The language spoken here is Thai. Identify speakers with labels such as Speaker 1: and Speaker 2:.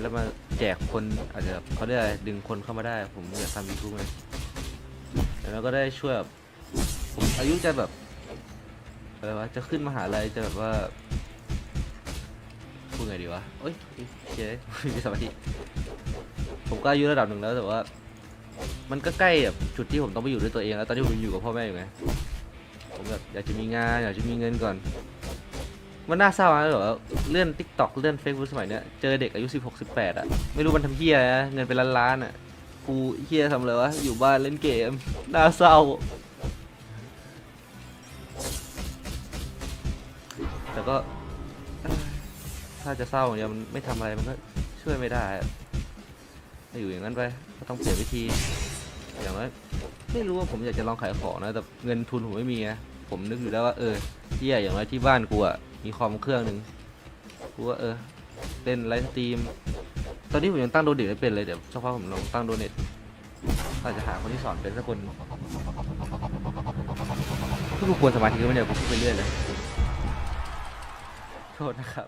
Speaker 1: แล้วมาแจกคนอาจจะเขาเรียกอะไรดึงคนเข้ามาได้ ผมอยากทำยูทูบไงแล้วก็ได้ช่วยแบบผมอายุจะแบบอะไรวะจะขึ้นมหาลัยจะแบบว่าพูดไงดีวะเอ้ยเจ๊ไม่มีสมาธิผมก็อายุระดับหนึ่งแล้วแต่ว่า มันก็ใกล้แบบจุดที่ผมต้องไปอยู่ด้วยตัวเองแล้วตอนนี้ผมอยู่กับพ่อแม่อยู่ไงผมแบบอยากจะมีงานอยากจะมีเงินก่อน มันน่าเศร้านะเหรอเลื่อนทิกตอกเลื่อนเฟซบุ๊กสมัยเนี้ยเจอเด็กอายุสิบหกสิบแปดอะไม่รู้มันทำเฮียอะไรนะเงินเป็นล้านๆอะกูเฮียทำอะไรวะอยู่บ้านเล่นเกมน่าเศร้า แต่ก็ ถ้าจะเศร้าอย่างเดียวมันไม่ทำอะไรมันก็ช่วยไม่ได้อะอยู่อย่างนั้นไปก็ต้องเปลี่ยนวิธีอย่างน้อยไม่รู้ว่าผมอยากจะลองขายของนะแต่เงินทุนผมไม่มีไงผมนึกอยู่แล้วว่าเออเฮียอย่างน้อยที่บ้านกูอะ มีคอมเครื่องหนึ่งกูว่าเออเล่นไลฟ์สตรีม ตอนนี้ผมยังตั้งโดเนทไม่เป็นเลยเดี๋ยวสักพักผมลองตั้งโดเนทอาจจะหาคนที่สอนเป็นสักคนทุกควรสมาธิก็ไม่ได้ผมพูดไปเรื่อยเลย โทษนะครับ